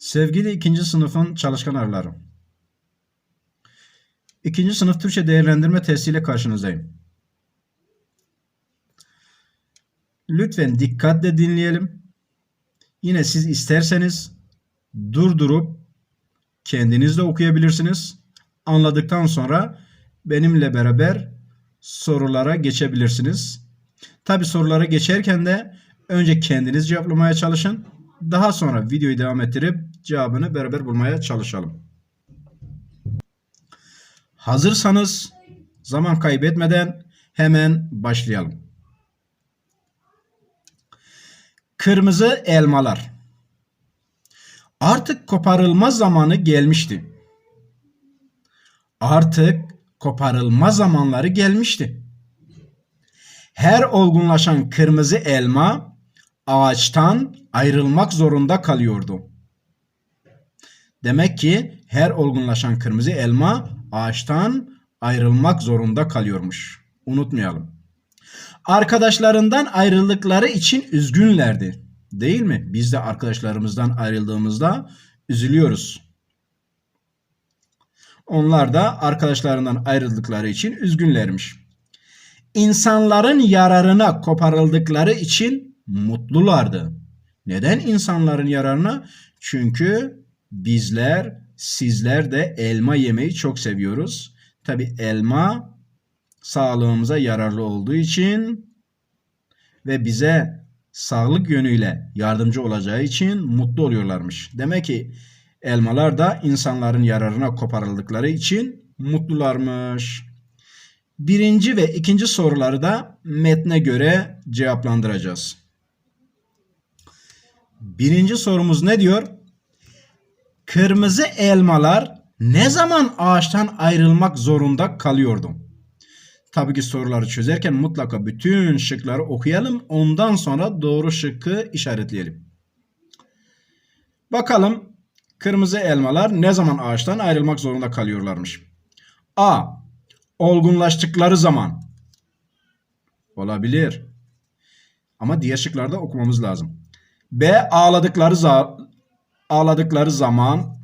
Sevgili ikinci sınıfın çalışkan arıları. İkinci sınıf Türkçe değerlendirme testiyle karşınızdayım. Lütfen dikkatle dinleyelim. Yine siz isterseniz durdurup kendiniz de okuyabilirsiniz. Anladıktan sonra benimle beraber sorulara geçebilirsiniz. Tabi sorulara geçerken de önce kendiniz cevaplamaya çalışın. Daha sonra videoyu devam ettirip cevabını beraber bulmaya çalışalım. Hazırsanız zaman kaybetmeden hemen başlayalım. Kırmızı elmalar. Artık koparılma zamanı gelmişti. Artık koparılma zamanları gelmişti. Her olgunlaşan kırmızı elma ağaçtan ayrılmak zorunda kalıyordu. Demek ki her olgunlaşan kırmızı elma ağaçtan ayrılmak zorunda kalıyormuş. Unutmayalım. Arkadaşlarından ayrıldıkları için üzgünlerdi. Değil mi? Biz de arkadaşlarımızdan ayrıldığımızda üzülüyoruz. Onlar da arkadaşlarından ayrıldıkları için üzgünlermiş. İnsanların yararına koparıldıkları için mutlulardı. Neden insanların yararına? Çünkü bizler, sizler de elma yemeyi çok seviyoruz. Tabi elma sağlığımıza yararlı olduğu için ve bize sağlık yönüyle yardımcı olacağı için mutlu oluyorlarmış. Demek ki elmalar da insanların yararına koparıldıkları için mutlularmış. Birinci ve ikinci soruları da metne göre cevaplandıracağız. Birinci sorumuz ne diyor? Kırmızı elmalar ne zaman ağaçtan ayrılmak zorunda kalıyordu? Tabii ki soruları çözerken mutlaka bütün şıkları okuyalım. Ondan sonra doğru şıkkı işaretleyelim. Bakalım kırmızı elmalar ne zaman ağaçtan ayrılmak zorunda kalıyorlarmış? A. Olgunlaştıkları zaman. Olabilir. Ama diğer şıklarda okumamız lazım. B. Ağladıkları, ağladıkları zaman.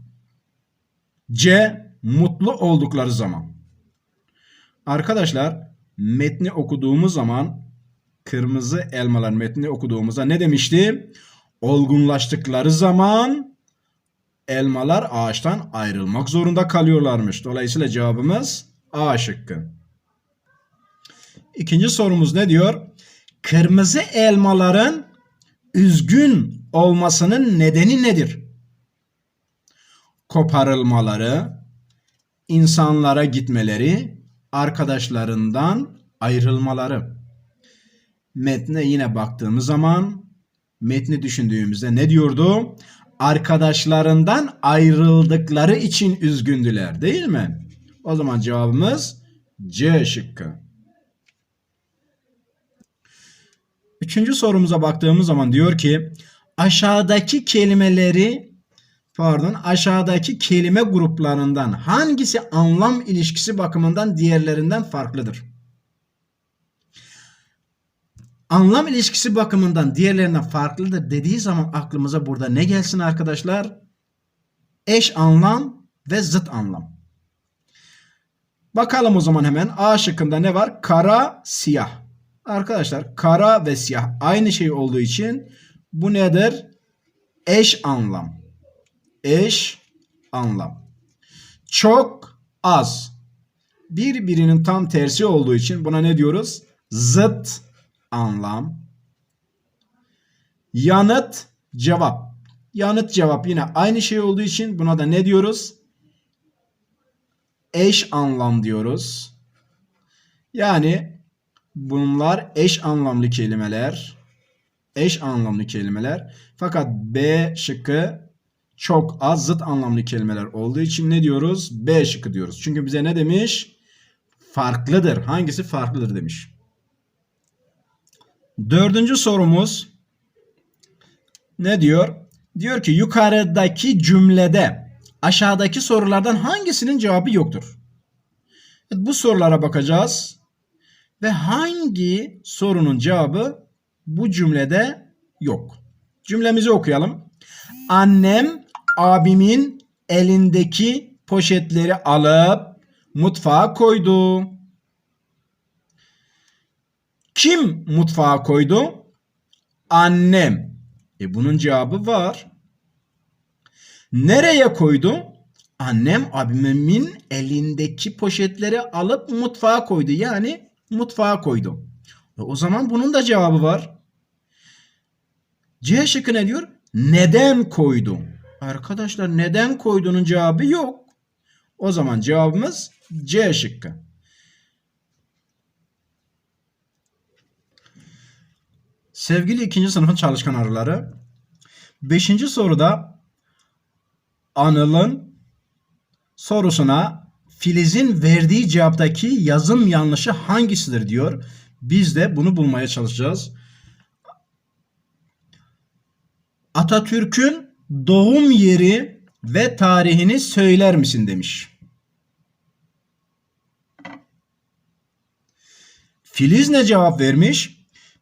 C. Mutlu oldukları zaman. Arkadaşlar metni okuduğumuz zaman kırmızı elmalar metni okuduğumuzda ne demişti? Olgunlaştıkları zaman elmalar ağaçtan ayrılmak zorunda kalıyorlarmış. Dolayısıyla cevabımız A şıkkı. İkinci sorumuz ne diyor? Kırmızı elmaların üzgün olmasının nedeni nedir? Koparılmaları, insanlara gitmeleri, arkadaşlarından ayrılmaları. Metne yine baktığımız zaman metni düşündüğümüzde ne diyordu? Arkadaşlarından ayrıldıkları için üzgündüler değil mi? O zaman cevabımız C şıkkı. Üçüncü sorumuza baktığımız zaman diyor ki aşağıdaki kelimeleri pardon aşağıdaki kelime gruplarından hangisi anlam ilişkisi bakımından diğerlerinden farklıdır? Anlam ilişkisi bakımından diğerlerinden farklıdır dediği zaman aklımıza burada ne gelsin arkadaşlar? Eş anlam ve zıt anlam. Bakalım o zaman hemen A şıkkında ne var? Kara, siyah. Arkadaşlar kara ve siyah aynı şey olduğu için bu nedir? Eş anlam. Eş anlam. Çok az. Birbirinin tam tersi olduğu için buna ne diyoruz? Zıt anlam. Yanıt cevap. Yanıt cevap yine aynı şey olduğu için buna da ne diyoruz? Eş anlam diyoruz. Yani bunlar eş anlamlı kelimeler. Eş anlamlı kelimeler. Fakat B şıkkı çok az zıt anlamlı kelimeler olduğu için ne diyoruz? B şıkkı diyoruz. Çünkü bize ne demiş? Farklıdır. Hangisi farklıdır demiş. Dördüncü sorumuz ne diyor? Diyor ki yukarıdaki cümlede aşağıdaki sorulardan hangisinin cevabı yoktur? Bu sorulara bakacağız ve hangi sorunun cevabı bu cümlede yok. Cümlemizi okuyalım. Annem abimin elindeki poşetleri alıp mutfağa koydu. Kim mutfağa koydu? Annem. E bunun cevabı var. Nereye koydu? Annem abimin elindeki poşetleri alıp mutfağa koydu. Yani mutfağa koydu. E o zaman bunun da cevabı var. C şıkkı ne diyor? Neden koydu? Arkadaşlar neden koyduğunun cevabı yok. O zaman cevabımız C şıkkı. Sevgili ikinci sınıfın çalışkan arıları. Beşinci soruda Anıl'ın sorusuna Filiz'in verdiği cevaptaki yazım yanlışı hangisidir diyor. Biz de bunu bulmaya çalışacağız. Atatürk'ün doğum yeri ve tarihini söyler misin demiş. Filiz ne cevap vermiş?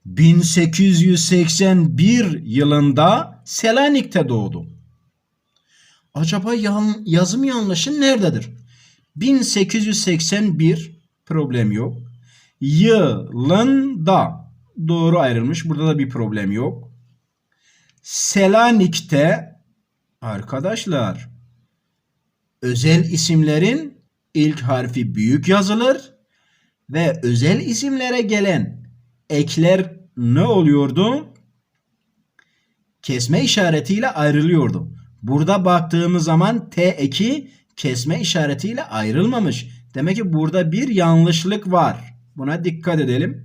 1881 yılında Selanik'te doğdu. Acaba yan, yazım yanlışı nerededir? 1881 problem yok. Yılında doğru ayrılmış. Burada da bir problem yok. Selanik'te arkadaşlar özel isimlerin ilk harfi büyük yazılır ve özel isimlere gelen ekler ne oluyordu? Kesme işaretiyle ayrılıyordu. Burada baktığımız zaman T eki kesme işaretiyle ayrılmamış. Demek ki burada bir yanlışlık var. Buna dikkat edelim.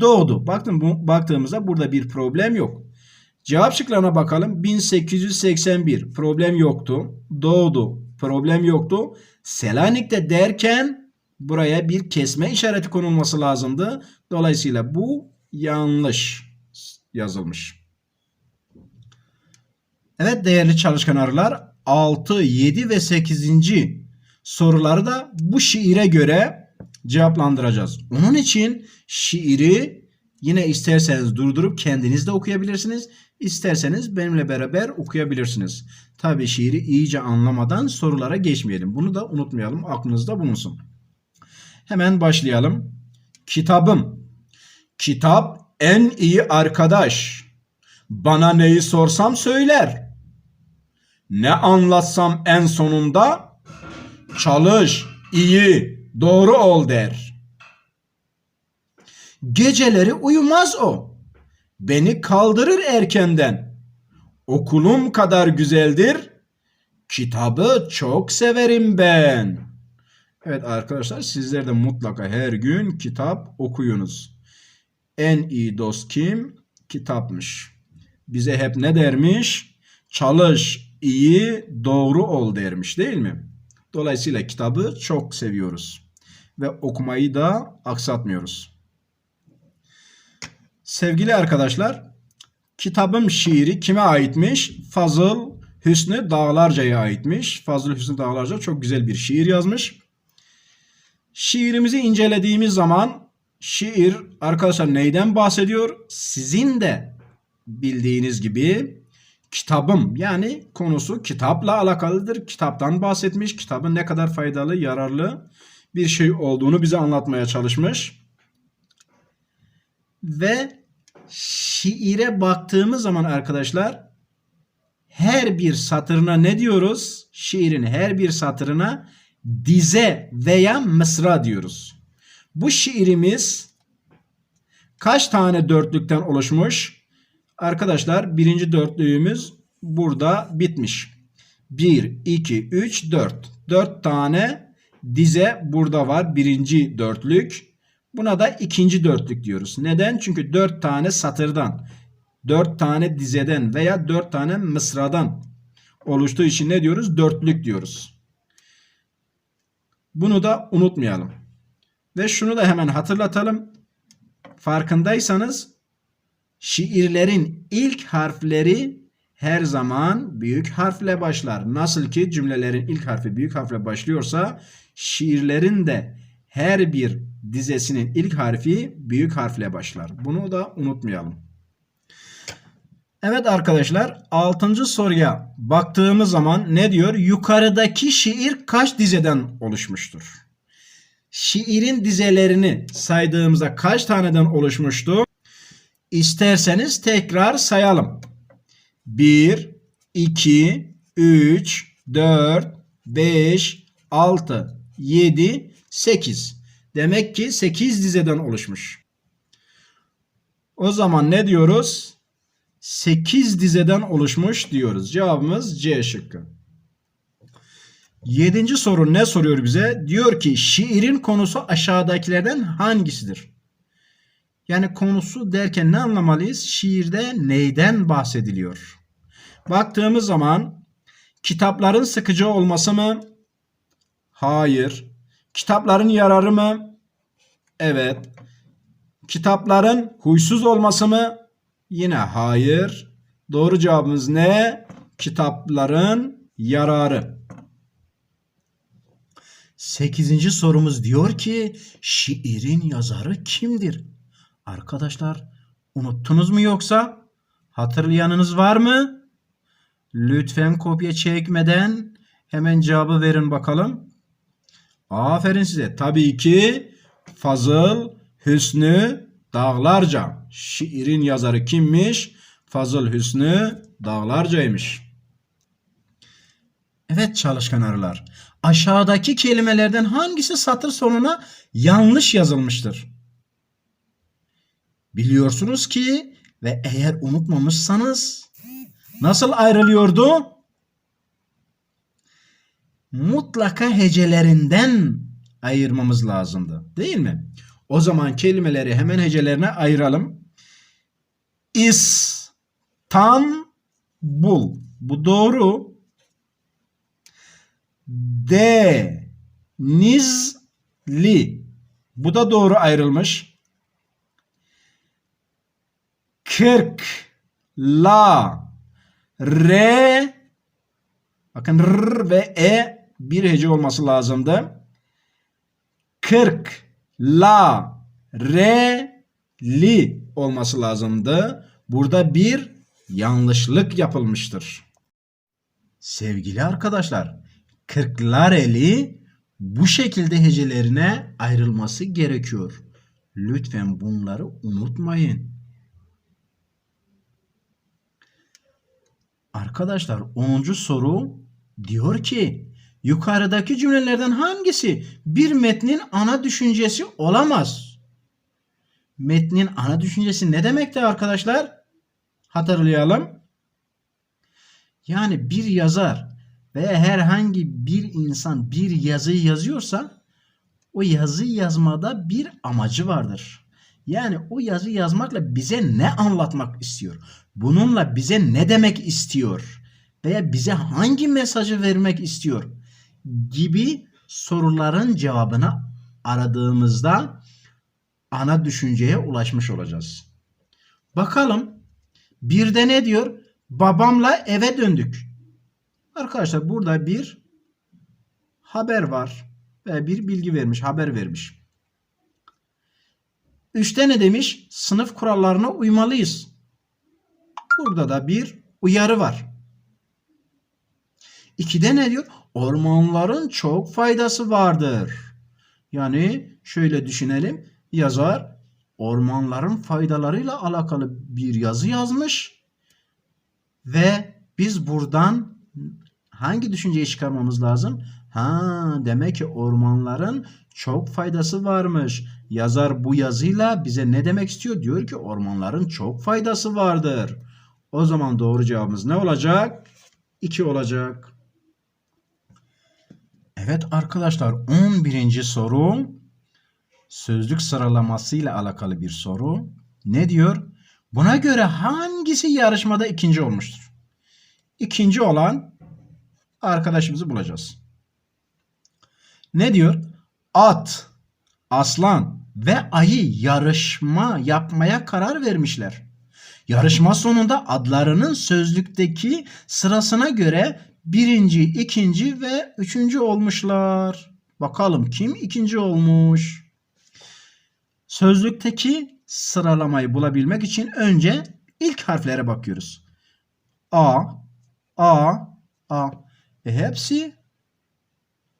Doğdu. Baktım bu, baktığımızda burada bir problem yok. Cevap şıklarına bakalım. 1881 problem yoktu. Doğdu problem yoktu. Selanik'te derken buraya bir kesme işareti konulması lazımdı. Dolayısıyla bu yanlış yazılmış. Evet değerli çalışkan arılar 6, 7 ve 8. soruları da bu şiire göre cevaplandıracağız. Onun için şiiri yine isterseniz durdurup kendiniz de okuyabilirsiniz. İsterseniz benimle beraber okuyabilirsiniz. Tabi şiiri iyice anlamadan sorulara geçmeyelim. Bunu da unutmayalım. Aklınızda bulunsun. Hemen başlayalım. Kitabım. Kitap en iyi arkadaş. Bana neyi sorsam söyler. Ne anlatsam en sonunda çalış, iyi, doğru ol der. Geceleri uyumaz o. Beni kaldırır erkenden. Okulum kadar güzeldir. Kitabı çok severim ben. Evet arkadaşlar sizler de mutlaka her gün kitap okuyunuz. En iyi dost kim? Kitapmış. Bize hep ne dermiş? Çalış, iyi, doğru ol dermiş değil mi? Dolayısıyla kitabı çok seviyoruz. Ve okumayı da aksatmıyoruz. Sevgili arkadaşlar, kitabım şiiri kime aitmiş? Fazıl Hüsnü Dağlarca'ya aitmiş. Fazıl Hüsnü Dağlarca çok güzel bir şiir yazmış. Şiirimizi incelediğimiz zaman şiir arkadaşlar neyden bahsediyor? Sizin de bildiğiniz gibi kitabım yani konusu kitapla alakalıdır. Kitaptan bahsetmiş. Kitabın ne kadar faydalı, yararlı bir şey olduğunu bize anlatmaya çalışmış. Ve şiire baktığımız zaman arkadaşlar her bir satırına ne diyoruz? Şiirin her bir satırına dize veya mısra diyoruz. Bu şiirimiz kaç tane dörtlükten oluşmuş? Arkadaşlar birinci dörtlüğümüz burada bitmiş. 1, 2, 3, 4. 4 tane dize burada var. Birinci dörtlük. Buna da ikinci dörtlük diyoruz. Neden? Çünkü 4 tane satırdan, 4 tane dizeden veya 4 tane mısradan oluştuğu için ne diyoruz? Dörtlük diyoruz. Bunu da unutmayalım. Ve şunu da hemen hatırlatalım. Farkındaysanız şiirlerin ilk harfleri her zaman büyük harfle başlar. Nasıl ki cümlelerin ilk harfi büyük harfle başlıyorsa şiirlerin de her bir dizesinin ilk harfi büyük harfle başlar. Bunu da unutmayalım. Evet arkadaşlar 6. soruya baktığımız zaman ne diyor? Yukarıdaki şiir kaç dizeden oluşmuştur? Şiirin dizelerini saydığımızda kaç taneden oluşmuştu? İsterseniz tekrar sayalım. 1, 2, 3, 4, 5, 6, 7, 8. Demek ki 8 dizeden oluşmuş. O zaman ne diyoruz? 8 dizeden oluşmuş diyoruz. Cevabımız C şıkkı. Yedinci soru ne soruyor bize? Diyor ki şiirin konusu aşağıdakilerden hangisidir? Yani konusu derken ne anlamalıyız? Şiirde neyden bahsediliyor? Baktığımız zaman kitapların sıkıcı olması mı? Hayır. Kitapların yararı mı? Evet. Kitapların huysuz olması mı? Yine hayır. Doğru cevabımız ne? Kitapların yararı. Sekizinci sorumuz diyor ki şiirin yazarı kimdir? Arkadaşlar unuttunuz mu yoksa? Hatırlayanınız var mı? Lütfen kopya çekmeden hemen cevabı verin bakalım. Aferin size. Tabii ki Fazıl Hüsnü Dağlarca. Şiirin yazarı kimmiş? Fazıl Hüsnü Dağlarca'ymış. Evet çalışkan arılar. Aşağıdaki kelimelerden hangisi satır sonuna yanlış yazılmıştır? Biliyorsunuz ki ve eğer unutmamışsanız nasıl ayrılıyordu? Mutlaka hecelerinden ayırmamız lazımdı. Değil mi? O zaman kelimeleri hemen hecelerine ayıralım. İstanbul. Bu doğru. Denizli. Bu da doğru ayrılmış. Kırk la re bakın r ve e bir hece olması lazımdı. Kırk la re li olması lazımdı. Burada bir yanlışlık yapılmıştır. Sevgili arkadaşlar, kırklareli bu şekilde hecelerine ayrılması gerekiyor. Lütfen bunları unutmayın. Arkadaşlar 10. soru diyor ki yukarıdaki cümlelerden hangisi bir metnin ana düşüncesi olamaz? Metnin ana düşüncesi ne demekti arkadaşlar? Hatırlayalım. Yani bir yazar veya herhangi bir insan bir yazıyı yazıyorsa o yazı yazmada bir amacı vardır. Yani o yazı yazmakla bize ne anlatmak istiyor? Bununla bize ne demek istiyor? Veya bize hangi mesajı vermek istiyor? Gibi soruların cevabını aradığımızda ana düşünceye ulaşmış olacağız. Bakalım bir de ne diyor? Babamla eve döndük. Arkadaşlar burada bir haber var ve bir bilgi vermiş, haber vermiş. Üçte ne demiş? Sınıf kurallarına uymalıyız. Burada da bir uyarı var. İkide ne diyor? Ormanların çok faydası vardır. Yani şöyle düşünelim. Yazar ormanların faydalarıyla alakalı bir yazı yazmış ve biz buradan hangi düşünceyi çıkarmamız lazım? Ha demek ki ormanların çok faydası varmış. Yazar bu yazıyla bize ne demek istiyor? Diyor ki ormanların çok faydası vardır. O zaman doğru cevabımız ne olacak? 2 olacak. Evet arkadaşlar 11. soru sözlük sıralamasıyla alakalı bir soru. Ne diyor? Buna göre hangisi yarışmada ikinci olmuştur? İkinci olan arkadaşımızı bulacağız. Ne diyor? At, aslan ve ayı yarışma yapmaya karar vermişler. Yarışma sonunda adlarının sözlükteki sırasına göre birinci, ikinci ve üçüncü olmuşlar. Bakalım kim ikinci olmuş? Sözlükteki sıralamayı bulabilmek için önce ilk harflere bakıyoruz. A, A, A. E hepsi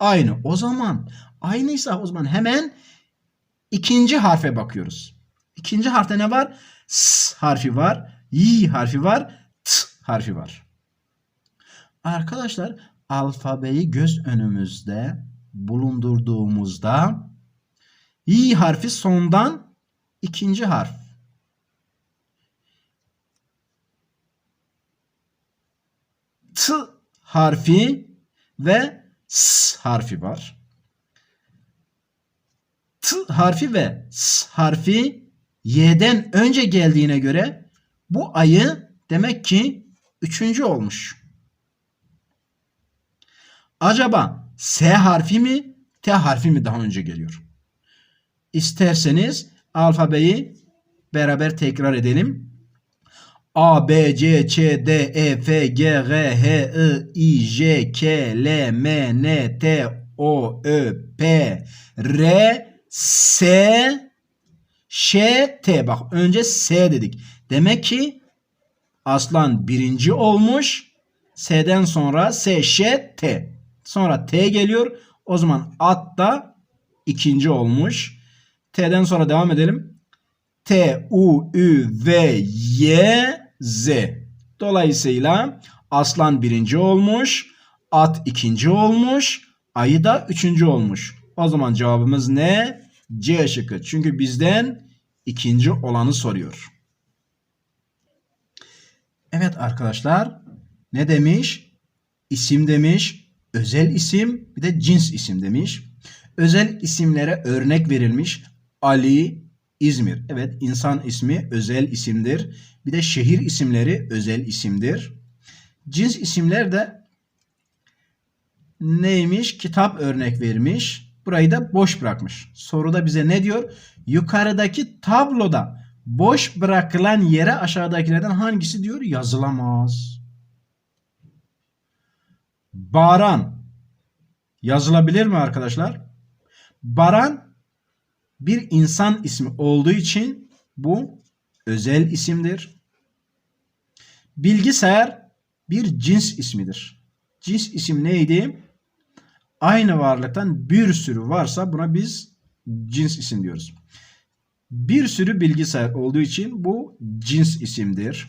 aynı. O zaman aynıysa o zaman hemen ikinci harfe bakıyoruz. İkinci harfte ne var? S harfi var. Y harfi var. T harfi var. Arkadaşlar alfabeyi göz önümüzde bulundurduğumuzda Y harfi sondan ikinci harf. T harfi ve S harfi var. T harfi ve S harfi Y'den önce geldiğine göre bu ayı demek ki üçüncü olmuş. Acaba S harfi mi T harfi mi daha önce geliyor? İsterseniz alfabeyi beraber tekrar edelim. A, B, C, Ç, D, E, F, G, G, H, I, I, J, K, L, M, N, T, O, Ö, P, R, S, Ş, T. Bak önce S dedik. Demek ki aslan birinci olmuş. S'den sonra S, Ş, T. Sonra T geliyor. O zaman at da ikinci olmuş. T'den sonra devam edelim. T, U, Ü, V, Y, Z. Dolayısıyla aslan birinci olmuş. At ikinci olmuş. Ayı da üçüncü olmuş. O zaman cevabımız ne? C şıkkı. Çünkü bizden ikinci olanı soruyor. Evet arkadaşlar. Ne demiş? İsim demiş. Özel isim bir de cins isim demiş. Özel isimlere örnek verilmiş. Ali, İzmir. Evet insan ismi özel isimdir. Bir de şehir isimleri özel isimdir. Cins isimler de neymiş? Kitap örnek vermiş. Burayı da boş bırakmış. Soruda bize ne diyor? Yukarıdaki tabloda boş bırakılan yere aşağıdakilerden hangisi diyor? Yazılamaz. Baran yazılabilir mi arkadaşlar? Baran bir insan ismi olduğu için bu özel isimdir. Bilgisayar bir cins ismidir. Cins isim neydi? Aynı varlıktan bir sürü varsa buna biz cins isim diyoruz. Bir sürü bilgisayar olduğu için bu cins isimdir.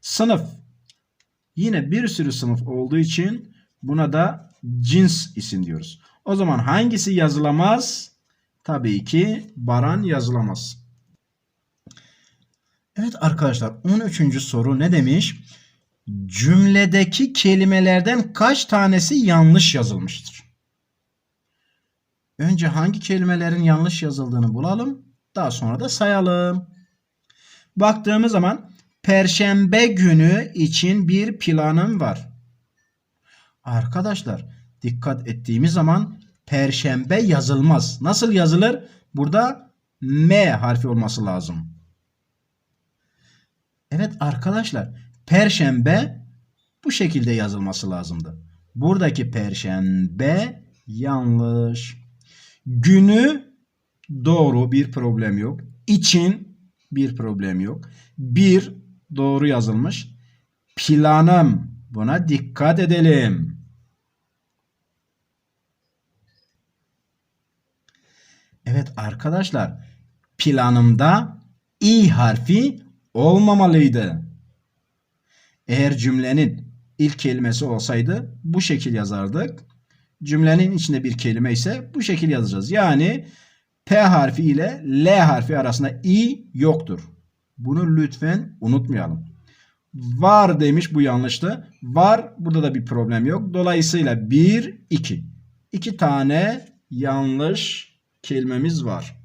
Sınıf yine bir sürü sınıf olduğu için buna da cins isim diyoruz. O zaman hangisi yazılamaz? Tabii ki Baran yazılamaz. Evet arkadaşlar 13. soru ne demiş? Cümledeki kelimelerden kaç tanesi yanlış yazılmıştır? Önce hangi kelimelerin yanlış yazıldığını bulalım. Daha sonra da sayalım. Baktığımız zaman Perşembe günü için bir planım var. Arkadaşlar dikkat ettiğimiz zaman Perşembe yazılmaz. Nasıl yazılır? Burada M harfi olması lazım. Evet arkadaşlar Perşembe bu şekilde yazılması lazımdı. Buradaki Perşembe yanlış. Günü doğru bir problem yok. İçin bir problem yok. Bir doğru yazılmış. Planım buna dikkat edelim. Evet arkadaşlar planımda i harfi olmamalıydı. Eğer cümlenin ilk kelimesi olsaydı bu şekil yazardık. Cümlenin içinde bir kelime ise bu şekil yazacağız. Yani P harfi ile L harfi arasında i yoktur. Bunu lütfen unutmayalım. Var demiş bu yanlıştı. Var burada da bir problem yok. Dolayısıyla 1, 2. 2 tane yanlış kelimemiz var.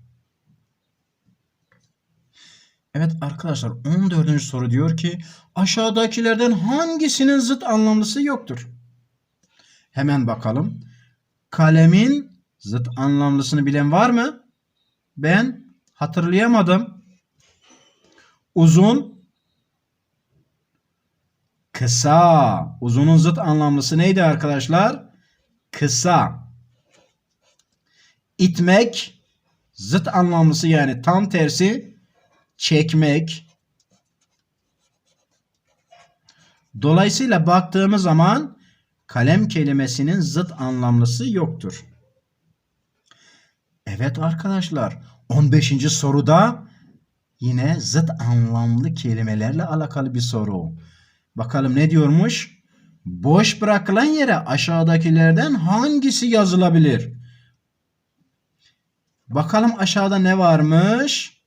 Evet arkadaşlar 14. soru diyor ki aşağıdakilerden hangisinin zıt anlamlısı yoktur? Hemen bakalım. Kalemin zıt anlamlısını bilen var mı? Ben hatırlayamadım. Uzun kısa. Uzunun zıt anlamlısı neydi arkadaşlar? Kısa. İtmek zıt anlamlısı yani tam tersi çekmek. Dolayısıyla baktığımız zaman kalem kelimesinin zıt anlamlısı yoktur. Evet arkadaşlar 15. soruda yine zıt anlamlı kelimelerle alakalı bir soru. Bakalım ne diyormuş? Boş bırakılan yere aşağıdakilerden hangisi yazılabilir? Bakalım aşağıda ne varmış?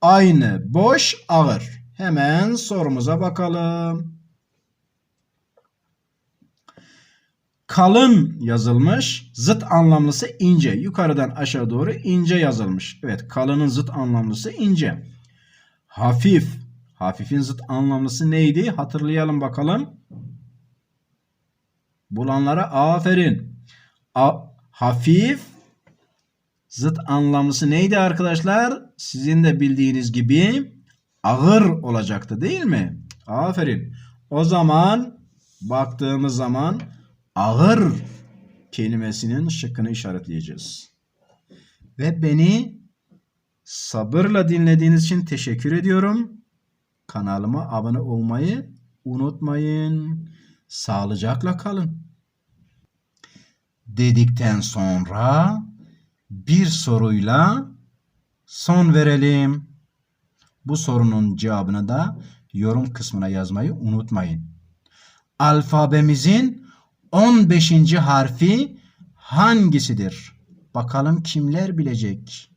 Aynı, boş, ağır. Hemen sorumuza bakalım. Kalın yazılmış. Zıt anlamlısı ince. Yukarıdan aşağı doğru ince yazılmış. Evet kalının zıt anlamlısı ince. Hafif. Hafifin zıt anlamlısı neydi? Hatırlayalım bakalım. Bulanlara aferin. A hafif zıt anlamlısı neydi arkadaşlar? Sizin de bildiğiniz gibi ağır olacaktı değil mi? Aferin. O zaman baktığımız zaman ağır kelimesinin şıkkını işaretleyeceğiz. Ve beni sabırla dinlediğiniz için teşekkür ediyorum. Kanalıma abone olmayı unutmayın. Sağlıcakla kalın. Dedikten sonra bir soruyla son verelim. Bu sorunun cevabını da yorum kısmına yazmayı unutmayın. Alfabemizin 15. harfi hangisidir? Bakalım kimler bilecek?